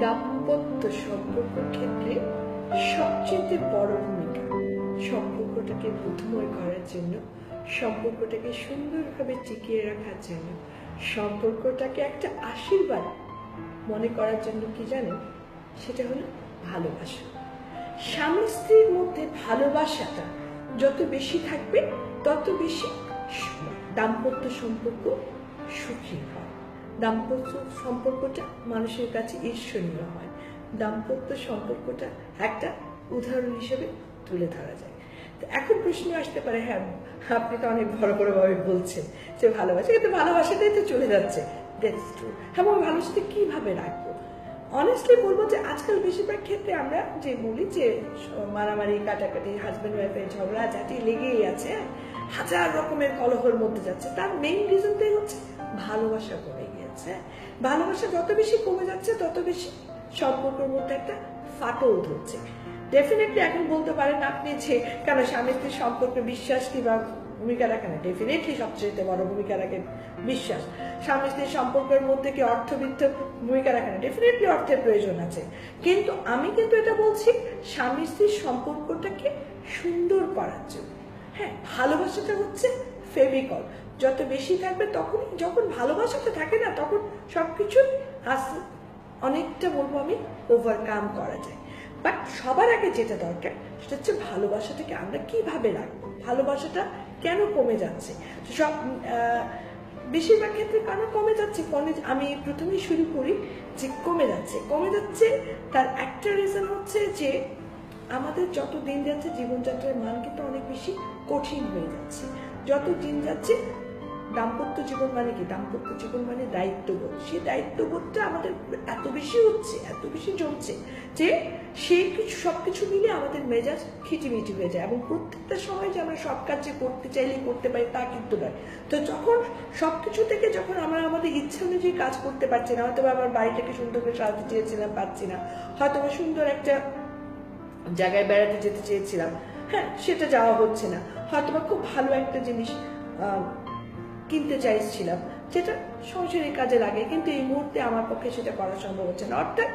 দাম্পত্য সম্পর্ক ক্ষেত্রে সবচেয়ে বড় ভূমিকা। সম্পর্কটাকে বোধময় করার জন্য, সম্পর্কটাকে সুন্দরভাবে টিকিয়ে রাখার জন্য, সম্পর্কটাকে একটা আশীর্বাদ মনে করার জন্য কি জানেন সেটা হলো ভালোবাসা। স্বামী স্ত্রীর মধ্যে ভালোবাসাটা যত বেশি থাকবে, তত বেশি দাম্পত্য সম্পর্ক সুখী হয়। দাম্পত্য সম্পর্কটা মানুষের কাছে ঈর্ষণীয় হয়। দাম্পত্য সম্পর্কটা একটা উদাহরণ হিসেবে তুলে ধরা যায়। তো এখন প্রশ্ন আসতে পারে হ্যাঁ আপনি তো অনেক বড় বড় ভাবে বলছেন যে ভালোবাসা, কিন্তু ভালোবাসাটাই তো চলে যাচ্ছে। দ্যাটস ট্রু হ্যাঁ আমার ভালোবাসাতে কীভাবে রাখব? অনেস্টলি বলব যে আজকাল বেশিরভাগ ক্ষেত্রে আমরা যে বলি যে, মারামারি, কাটাকাটি হাজব্যান্ড ওয়াইফের ঝগড়া ঝাঁটি লেগেই আছে হ্যাঁ? হাজার রকমের কলহর মধ্যে যাচ্ছে। তার মেইন রিজনটাই হচ্ছে ভালোবাসা হ্যাঁ? ভালোবাসা যত বেশি কমে যাচ্ছে, তত বেশি সম্পর্কের মধ্যে একটা ফাটল ধরছে। ডেফিনেটলি এখন বলতে পারেন আপনি যে, কেন স্বামী স্ত্রীর সম্পর্কে বিশ্বাস কিংবা ভূমিকা রাখে না? ডেফিনেটলি সবচেয়ে বড় ভূমিকা রাখে বিশ্বাস। স্বামী স্ত্রীর সম্পর্কের মধ্যে কি অর্থবিত্ত ভূমিকা রাখে না? ডেফিনেটলি অর্থের প্রয়োজন আছে। কিন্তু আমি কিন্তু এটা বলছি, স্বামী স্ত্রীর সম্পর্কটাকে সুন্দর করার জন্য। হ্যাঁ ভালোবাসাটা হচ্ছে ফেভিকল যত বেশি থাকবে তখন যখন ভালোবাসাটা থাকে না, তখন সবকিছু আস্তে অনেকটা বলব আমি ওভারকাম করা যায়। বাট সবার আগে যেটা দরকার, সেটা হচ্ছে ভালোবাসাটাকে আমরা কীভাবে রাখব? ভালোবাসাটা কেন কমে যাচ্ছে? সব বেশিরভাগ ক্ষেত্রে কেন কমে যাচ্ছে, কমে আমি প্রথমেই শুরু করি যে কমে যাচ্ছে। কমে যাচ্ছে, তার একটা রিজন হচ্ছে যে আমাদের যত দিন যাচ্ছে, জীবনযাত্রার মান কিন্তু অনেক বেশি কঠিন হয়ে যাচ্ছে। যত দিন যাচ্ছে দাম্পত্য জীবন মানে কি? দাম্পত্য জীবন মানে দায়িত্ববোধ। সেই দায়িত্ববোধটা আমাদের এত বেশি হচ্ছে, এত বেশি জমছে যে সেই কিছু, সবকিছু মিলে আমাদের মেজাজ খিটিমিটি হয়ে যায় এবং প্রত্যেকটা সময় যে আমরা সব কাজ যে করতে চাইলে করতে পারি তা কিন্তু নয়। তো যখন সব কিছু থেকে যখন আমরা আমাদের ইচ্ছা অনুযায়ী কাজ করতে পারছি না হয়তো আমার বাড়িটাকে সুন্দর করে সাজাতে চেয়েছিলাম পাচ্ছি না। হয়তো সুন্দর একটা জায়গায় বেড়াতে যেতে চেয়েছিলাম। হ্যাঁ সেটা যাওয়া হচ্ছে না। হয়তো খুব ভালো একটা জিনিস কিনতে চাইছিলাম। যেটা সংসারের কাজে লাগে, কিন্তু এই মুহূর্তে আমার পক্ষে সেটা করা সম্ভব হচ্ছে না। অর্থাৎ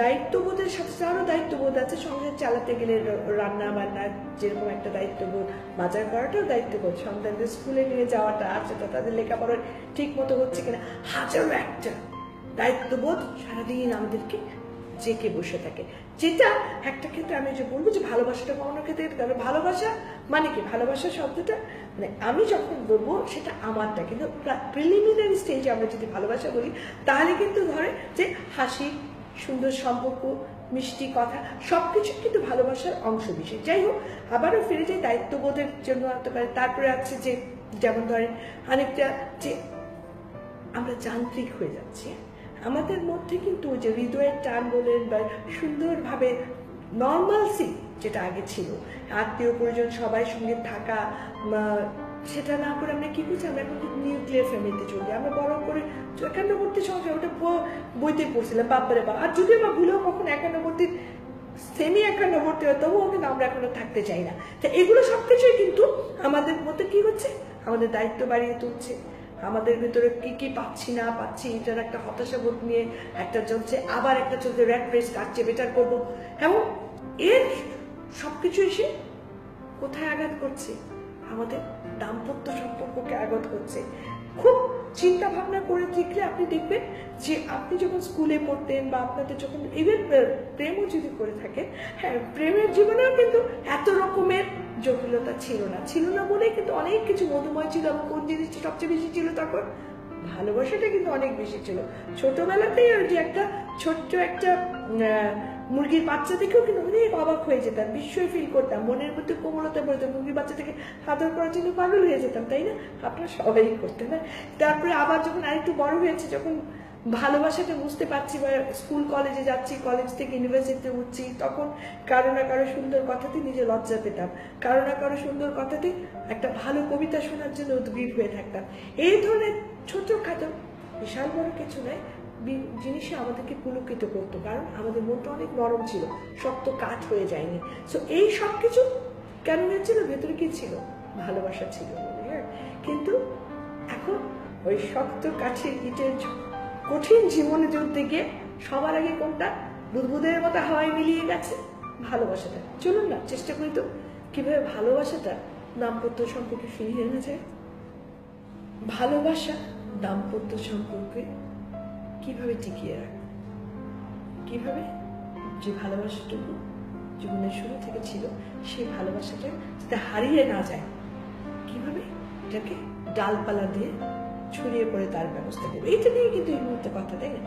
দায়িত্ববোধের সাথে সাথে আরও দায়িত্ববোধ আছে। সংসার চালাতে গেলে রান্না বান্না যেরকম একটা দায়িত্ববোধ, বাজার করাটাও দায়িত্ববোধ। সন্তানদের স্কুলে নিয়ে যাওয়াটা সেটা তাদের লেখাপড়া ঠিক মতো হচ্ছে কিনা, হাজারো একটা দায়িত্ববোধ সারাদিন আমাদেরকে জেকে বসে থাকে। যেটা একটা ক্ষেত্রে আমি যে বলব যে ভালোবাসাটা কমানোর ক্ষেত্রে তবে ভালোবাসা। মানে কি? ভালোবাসা শব্দটা? মানে আমি যখন বলব সেটা আমারটা। কিন্তু প্রিলিমিনারি স্টেজে আমরা যদি ভালোবাসা বলি, তাহলে কিন্তু ধরে যে হাসি, সুন্দর সম্পর্ক, মিষ্টি কথা, সবকিছু কিন্তু ভালোবাসার অংশ বিশেষ। যাই হোক, আবারও ফিরে যাই দায়িত্ববোধের জন্য হতে পারে। তারপরে আছে যে, যেমন ধরেন অনেকটা যে আমরা যান্ত্রিক হয়ে যাচ্ছি আমাদের মধ্যে কিন্তু যে হৃদয়ের টান বলেন বা সুন্দরভাবে নর্মালসি যেটা আগে ছিল, আত্মীয় পরিজন সবাই সঙ্গে থাকা সেটা না করে আমরা কি করছি? আমরা এখন নিউক্লিয়ার ফ্যামিলিতে চলি। আমরা বড় করে একান্নবর্তী সংসার, ওটা বইতে পড়ছিলাম, বাপরে বাপ। আর যদি আমরা ভুলেও কখন একান্নবর্তীর সেমি একান্নবর্তী হয়, তবুও কিন্তু আমরা এখনও থাকতে চাই না। তো এগুলো সবকিছুই কিন্তু আমাদের মধ্যে কি হচ্ছে? আমাদের দায়িত্ব বাড়িয়ে তুলছে। আমাদের ভিতরে কি কি পাচ্ছি, না পাচ্ছি, এটার একটা হতাশা বোধ নিয়ে একটা চলছে, আবার একটা চলছে র্যাট রেস কাটছে বেটার করব। এবং এর সব সবকিছু এসে কোথায় আঘাত করছে? আমাদের দাম্পত্য সম্পর্ককে আঘাত করছে। খুব চিন্তা ভাবনা করে দেখলে আপনি দেখবেন যে আপনি যখন স্কুলে পড়তেন বা আপনাদের যখন ইভেন প্রেমও যদি করে থাকেন হ্যাঁ প্রেমের জীবনেও কিন্তু এত রকমের জটিলতা ছিল না। ছিল না বলেই কিন্তু অনেক কিছু মধুময় ছিল এবং কোন জিনিসটা সবচেয়ে বেশি ছিল তখন? ভালোবাসাটা কিন্তু অনেক বেশি ছিল। ছোটবেলাতেই ওই যে একটা ছোট্ট একটা মুরগির বাচ্চা থেকেও কিন্তু অনেক অবাক হয়ে যেতাম, বিস্ময় ফিল করতাম, মনের মধ্যে কোমলতা পড়তাম মুরগির বাচ্চা থেকে আদর করার জন্য পাগল হয়ে যেতাম, তাই না? আপনারা সবাই করতেন না তারপরে আবার যখন আরেকটু বড় হয়েছে, যখন ভালোবাসাটা বুঝতে পারছি বা স্কুল কলেজে যাচ্ছি, কলেজ থেকে ইউনিভার্সিটিতে উঠছি, তখন কারও না কারও সুন্দর কথাতে নিজে লজ্জা পেতাম। কারও না কারও সুন্দর কথাতে একটা ভালো কবিতা শোনার জন্য উদ্গ্রীব হয়ে থাকতাম। এই ধরনের ছোটখাটো বিশাল বড় কিছু নয় জিনিসে আমাদেরকে পুলকিত করতো, কারণ আমাদের মনটা অনেক নরম ছিল, শক্ত কাঠ হয়ে যায়নি। সো এই সব কিছু কেন হয়েছিল, ভেতরে কি ছিল? ভালোবাসা ছিল হ্যাঁ? কিন্তু এখন ওই শক্ত কাঠের ইটের কঠিন জীবনে যুদ্ধে গিয়ে সবার আগে কোনটা? বুদবুদের মতো হাওয়ায় মিলিয়ে গেছে? ভালোবাসাটা। চলুন না, চেষ্টা করি তো। কীভাবে ভালোবাসাটা দাম্পত্য সম্পর্কে ফিরিয়ে আনা যায়? ভালোবাসা দাম্পত্য সম্পর্কে কীভাবে টিকিয়ে রাখে? কীভাবে যে ভালোবাসাটুকু জীবনের শুরু থেকে ছিল, সেই ভালোবাসাটা যাতে হারিয়ে না যায়, কীভাবে এটাকে ডালপালা দিয়ে ছড়িয়ে পড়ে তার ব্যবস্থা করবে এইটা নিয়ে কিন্তু এই মুহূর্তে কথা, তাই না?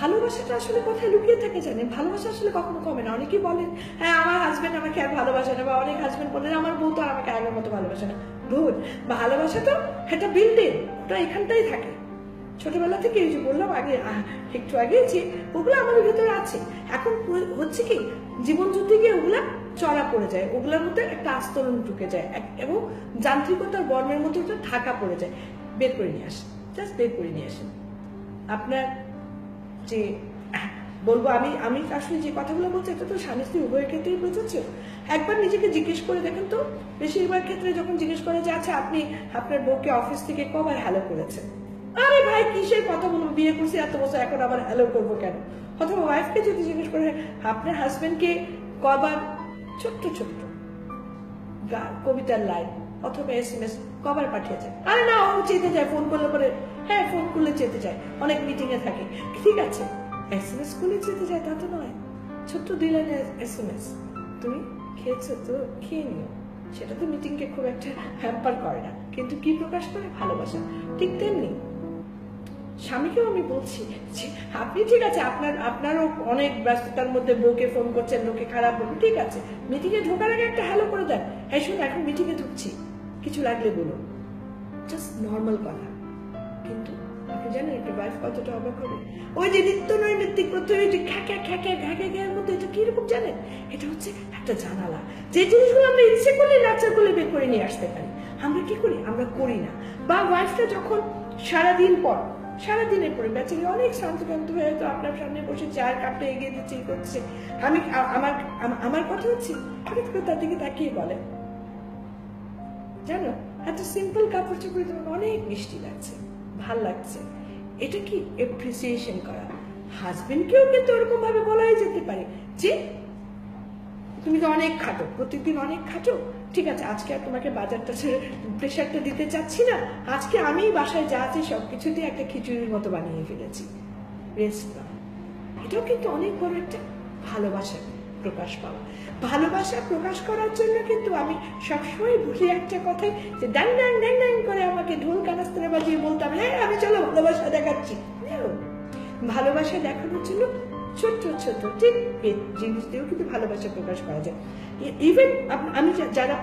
ভালোবাসাটা আসলে কোথায় লুকিয়ে থাকে জানেন? ভালোবাসা আসলে কখনো কমে না। অনেকেই বলেন হ্যাঁ আমার হাজবেন্ড আমাকে আর ভালোবাসে না বা অনেক হাজবেন্ড বলেন আমার বউ তো আমাকে আগের মতো ভালোবাসে না। ভুল। ভালোবাসা তো একটা বিল্ডিং ওটা এখানটাই থাকে। ছোটবেলা থেকে এই যে বললাম আগে একটু আগে যে ওগুলো আমার ভেতরে আছে। এখন হচ্ছে কি জীবন যুদ্ধে গিয়ে ওগুলা চড়া পড়ে যায়। ওগুলোর মধ্যে একটা আস্তরণ ঢুকে যায়। এবং যান্ত্রিকতার বর্ণের মধ্যে ওটা ঢাকা পড়ে যায়। বের করে নিয়ে আসেন। জাস্ট বের করে নিয়ে আসেন। আপনার যে, বলব আমি আমি আসলে যে কথাগুলো বলছি, এটা তো স্বামী স্ত্রী উভয়ের ক্ষেত্রেই প্রযোজ্য একবার নিজেকে জিজ্ঞেস করে দেখেন তো, বেশিরভাগ ক্ষেত্রে যখন জিজ্ঞেস করে যে আচ্ছা আপনি আপনার বউকে অফিস থেকে কবার হ্যালো করেছেন? আরে ভাই, কিসের কথা বলব? বিয়ে করছি, এত বছর এখন আবার হ্যালো করব কেন? অথবা ওয়াইফকে যদি জিজ্ঞেস করে, আপনার হাজবেন্ডকে কবার ছোট্ট ছোট্ট। কবিতার লাইন অথবা এস এম এস কবার পাঠিয়েছে। আরে না, ও চেতে যায় ফোন করলে পরে হ্যাঁ ফোন করলে চেতে যায়। অনেক মিটিং এ থাকে। ঠিক আছে এস এম এস করলে চেতে যায়, তা তো নয়। ছোট্ট দুই এস এম এস তুমি খেয়েছো তো, খেয়ে নিও। সেটা তো মিটিংকে খুব একটা হ্যাম্পার করে না। কিন্তু কি প্রকাশ করে? ভালোবাসা। ঠিক তেমনি স্বামীকেও আমি বলছি আপনি ঠিক আছে, আপনার, আপনারও অনেক ব্যস্ততার মধ্যে বউকে ফোন করছেন, লোকে খারাপ বলবে, ঠিক আছে। মিটিংয়ে ঢোকার আগে একটা হ্যালো করে দেন। হ্যাঁ শুনুন এখন মিটিংয়ে ঢুকছি। কিছু লাগলে বলুন। জাস্ট নর্মাল কথা। কিন্তু আপনি জানেন, একটা ওয়াইফ কতটা অবাক হবে। ওই যে নিত্য নৈমিত্তিক প্রথমে যে খ্যাঁকা খ্যাঁকা খ্যাঁকা খ্যাঁর মধ্যে এটা কীরকম জানেন? এটা হচ্ছে একটা জানালা। যে জিনিসগুলো আমরা ইচ্ছে করলে নাচার করলে বের করে নিয়ে আসতে পারি। আমরা কি করি? আমরা করি না। বা ওয়াইফটা যখন সারাদিন পর সারাদিনের পরে অনেক শান্ত ক্লান্ত হয়ে তো আপনার সামনে বসে চার কাপটা এগিয়ে দিচ্ছে করছে। আমি আমার আমার কথা হচ্ছে হঠাৎ করে তার দিকে তাকিয়ে বলে। জানো, এত সিম্পল কাপড় চোপড়ে তোমাকে অনেক মিষ্টি লাগছে, ভালো লাগছে। এটা কি এপ্রিসিয়েশন করা? হাজবেন্ডকেও কিন্তু ওরকম ভাবে বলাই যেতে পারে যে তুমি তো অনেক খাটো প্রত্যেকদিন অনেক খাটো। ঠিক আছে, আজকে আর তোমাকে বাজারটা ছেড়ে প্রেশারটা দিতে চাচ্ছি না। আজকে আমি বাসায় যা আছে সবকিছু দিয়ে একটা খিচুড়ির মতো বানিয়ে ফেলেছি। রেস্ট এটাও কিন্তু অনেক বড় একটা ভালোবাসা প্রকাশ পাওয়া। ভালোবাসা প্রকাশ করার জন্য কিন্তু আমি সবসময় ভুলি একটা কথাই যে ডাং ডাং ডাং ডাং করে আমাকে ঢোল কানাস্তানে বাজিয়ে বলতাম হ্যাঁ আমি চলো ভালোবাসা দেখাচ্ছি। ভালোবাসা দেখানোর জন্য ছোট্ট ছোট্ট, ঠিক জিনিস দিয়েও কিন্তু ভালোবাসা প্রকাশ করা যায়। ইভেন আমি যারা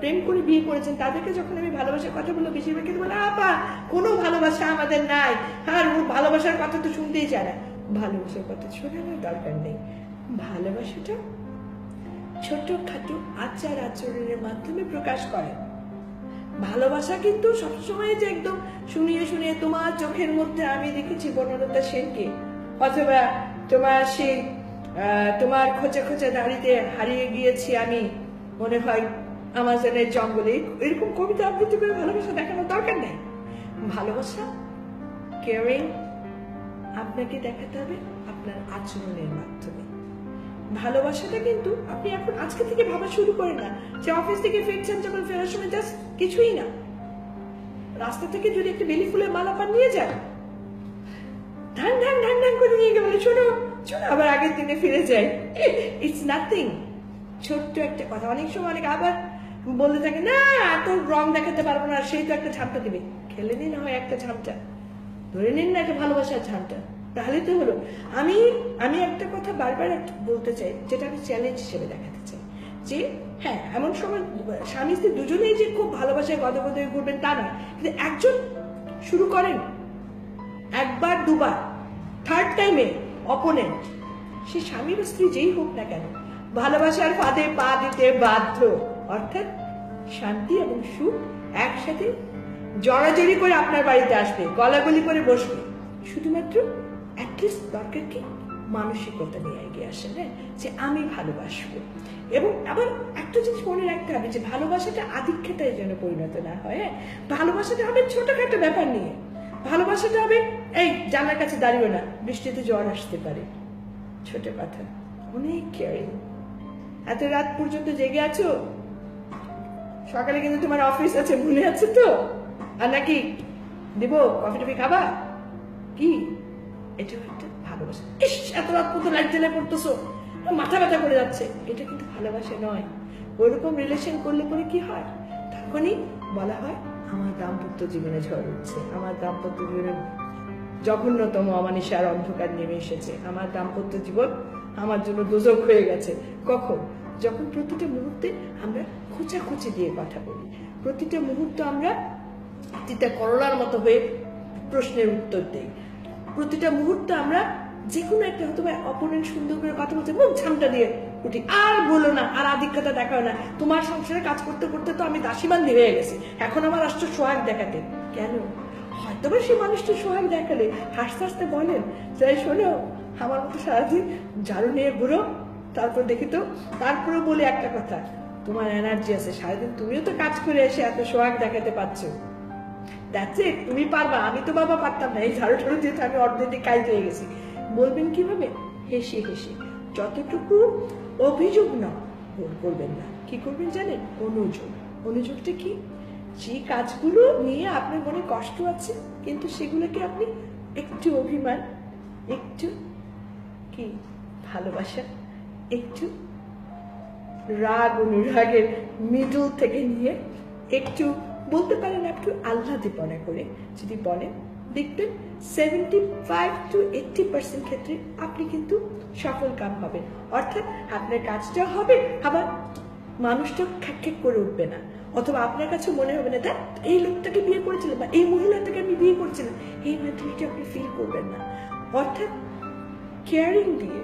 প্রেম করে বিয়ে করেছেন, তাদেরকে যখন আমি ভালোবাসার কথা বলব, বেশিরভাগ কিন্তু বলে, আপা, কোনো ভালোবাসা আমাদের নাই। আর ও ভালোবাসার কথা তো শুনতেই চায় না। ভালোবাসার কথা শোনানোর দরকার নেই। ভালোবাসাটা ছোট খাটো আচার আচরণের মাধ্যমে প্রকাশ করে। ভালোবাসা কিন্তু সবসময় যে একদম শুনিয়ে শুনিয়ে তোমার চোখের মধ্যে আমি দেখেছি বনলতা সেনকে, অথবা তোমার সেই তোমার খোঁচে খোঁচে দাড়িতে হারিয়ে গিয়েছি আমি। মনে হয় আমাজনের জঙ্গলে এরকম কবিতা আবৃত্তি করে ভালোবাসা দেখানোর দরকার নেই। ভালোবাসা কেয়ারিং আপনাকে দেখাতে হবে আপনার আচরণের মাধ্যমে। ভালোবাসাটা কিন্তু আপনি এখন আজকে থেকে ভাবা শুরু করেন না। যে অফিস থেকে ফিরছেন যখন ফেরার সময়, জাস্ট কিছুই না। রাস্তা থেকে যদি একটা বেলি ফুলের মালা পান, নিয়ে যান। ঢাং ঢাং ঢাং ঢাং করে নিয়ে গেলে। বলে, শোনো আবার আগের দিনে ফিরে যাই। ইটস নাথিং ছোট্ট একটা কথা। অনেক সময় অনেক আবার বলতে থাকে না এত রং দেখাতে পারব না সেই তো একটা ঝাপটা দিবে। খেলে নিন হয় একটা ঝাপটা ধরে নিন না একটা ভালোবাসার ঝাপটা তাহলে তো হলো। আমি আমি একটা কথা বারবার বলতে চাই যেটা আমি চ্যালেঞ্জ হিসেবে দেখাতে চাই। যে হ্যাঁ এমন সময় স্বামী স্ত্রী দুজনেই যে খুব ভালোবাসায় গদগদ হয়ে ঘুরবেন তা নয়। কিন্তু একজন শুরু করেন একবার, দুবার থার্ড টাইমে অপোনেন্ট সে স্বামী বা স্ত্রী যেই হোক না কেন, ভালোবাসার ফাঁদে পা দিতে বাধ্য। অর্থাৎ শান্তি এবং সুখ একসাথে জড়াজড়ি করে আপনার বাড়িতে আসবে, গলাগলি করে বসবে। শুধুমাত্র অ্যাটলিস্ট দরকার কি? মানসিকতা নিয়ে এগিয়ে আসেন হ্যাঁ? যে আমি ভালোবাসবো। এবং আবার একটা জিনিস মনে রাখতে হবে যে ভালোবাসাটা আধিক্যতায় যেন পরিণত না হয় হ্যাঁ? ভালোবাসাটা হবে ছোটোখাটো ব্যাপার নিয়ে। ভালোবাসাটা হবে, এই জানার কাছে দাঁড়িয়ে না, বৃষ্টিতে জ্বর আসতে পারে। ছোট কথা, অনেক কেয়ারিং। এত রাত পর্যন্ত জেগে আছো? সকালে কিন্তু তোমার অফিস আছে, মনে আছে তো? আর নাকি দেব, কফি টফি খাবা? কি? এটাও একটা ভালোবাসা। ইস, এত রাত পর্যন্ত লাইট জ্বালায় পড়তেছো। মাথা ব্যথা করে যাচ্ছে। এটা কিন্তু ভালোবাসা নয়। ওইরকম রিলেশন করলে পরে কি হয়? তখনই বলা হয় আমার দাম্পত্য জীবনে ঝড় উঠছে। আমার দাম্পত্য জীবনে জঘন্যতম অমানিসার অন্ধকার নেমে এসেছে। আমার দাম্পত্য জীবন আমার জন্য দোজক হয়ে গেছে। কখন? যখন প্রতিটা মুহূর্তে আমরা খোঁচাখুচি দিয়ে কথা বলি। প্রতিটা মুহূর্ত আমরা তিতা করলার মতো হয়ে প্রশ্নের উত্তর দেই। প্রতিটা মুহূর্তে আমরা যে কোনো একটা হয়তো অপোনেন্ট সুন্দর করে কথা বলছে, মুখ ঝামটা দিয়ে উঠি আর বলো না, আর আধিক্যতা দেখাও না। তোমার সংসারে কাজ করতে করতে তো আমি দাসীবান্দি হয়ে গেছি। এখন আমার আসছে সোহাগ দেখাতে। কেন? হয়তো বা সেই মানুষটা সোহাগ দেখালে হাসতে হাসতে বলেন, যাই শোনো, আমার মতো সারাদিন ঝাড়ু নিয়ে ঘুরো, তারপর দেখি তো, তারপরে বলি একটা কথা, তোমার এনার্জি আছে, সারাদিন তুমিও তো কাজ করে এসে এত সোহাগ দেখাতে পারছ। দ্যাটস ইট তুমি পারবা, আমি তো বাবা পারতাম না, এই ঝাড়ু ঠাড়ু দিয়ে তো আমি অর্ধেক কাজ হয়ে গেছি। বলবেন কীভাবে? হেসে হেসে। যতটুকু অভিযোগ না কর- করবেন না। কি করবেন জানেন? অনুযোগ। অনুযোগটা কি? যে কাজগুলো নিয়ে আপনার মনে কষ্ট আছে, কিন্তু সেগুলোকে আপনি একটু অভিমান, একটু কি ভালোবাসা, একটু রাগ, অনুরাগের মিডল থেকে নিয়ে একটু বলতে পারেন, একটু আহ্লাদিপনা করে যদি বলেন দেখবেন seventy five to eighty percent ক্ষেত্রে আপনি কিন্তু সফল কাম হবেন। অর্থাৎ আপনার কাজটাও হবে, আবার মানুষটা খ্যাক খ্যাক করে উঠবে না। অথবা আপনার কাছে মনে হবে না, দেখ, এই লোকটাকে বিয়ে করেছিলাম বা এই মহিলাটাকে আমি বিয়ে করছিলাম। এই মেন্টালিটি আপনি ফিল করবেন না। অর্থাৎ কেয়ারিং দিয়ে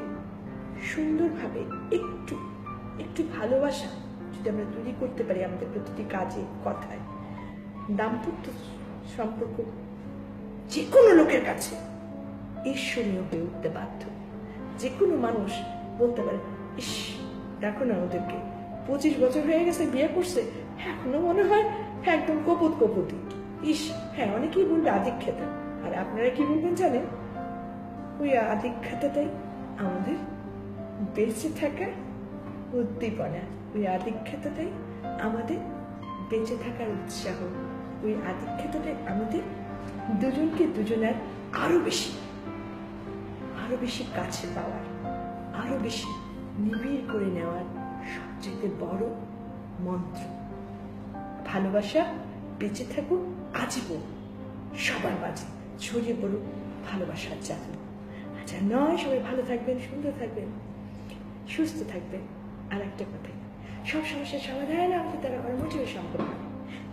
সুন্দরভাবে একটু একটু ভালোবাসা যদি আমরা তৈরি করতে পারি আমাদের প্রতিটি কাজে, কথায়, দাম্পত্য সম্পর্ক যে কোনো লোকের কাছে ঈশ্বরীয় হয়ে উঠতে বাধ্য। যে কোনো মানুষ বলতে পারে, ইস, দেখো না ওদেরকে। পঁচিশ বছর হয়ে গেছে, বিয়ে করছে। এখনও মনে হয় হ্যাঁ একদম কপুত কপুতি। ইস হ্যাঁ অনেকেই বলবে আধিক্ষেতা আর আপনারা কি বলবেন জানেন? ওই আধিক্ষেতাটাই আমাদের বেঁচে থাকার উদ্দীপনা। ওই আধিক্ষেতাটাই আমাদের বেঁচে থাকার উৎসাহ। ওই আধিক্ষেতাটাই আমাদের দুজনকে দুজনের আরও বেশি আরও বেশি কাছে পাওয়ার, আরও বেশি নিবিড় করে নেওয়ার সবচেয়ে বড় মন্ত্র। ভালোবাসা বেঁচে থাকুক, আজীবন সবার মাঝে ছড়িয়ে পড়ুক ভালোবাসার জাদু। আচ্ছা নয়, সবাই ভালো থাকবেন, সুন্দর থাকবেন, সুস্থ থাকবেন। আর একটা কথা সব সমস্যার সমাধান আমাদের তারা করা মোটেও সম্ভব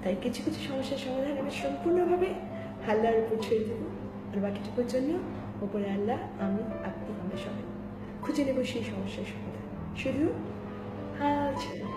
তাই কিছু কিছু সমস্যার সমাধান আমি সম্পূর্ণভাবে আল্লাহর উপর ছেড়ে দেবো আর বাকিটুকুর জন্য ওপরে আল্লাহ, আমি, আপনি, আমরা সবাই। খুঁজে নেব সেই সমস্যার সমাধান। শুধু হাল ছেড়ে।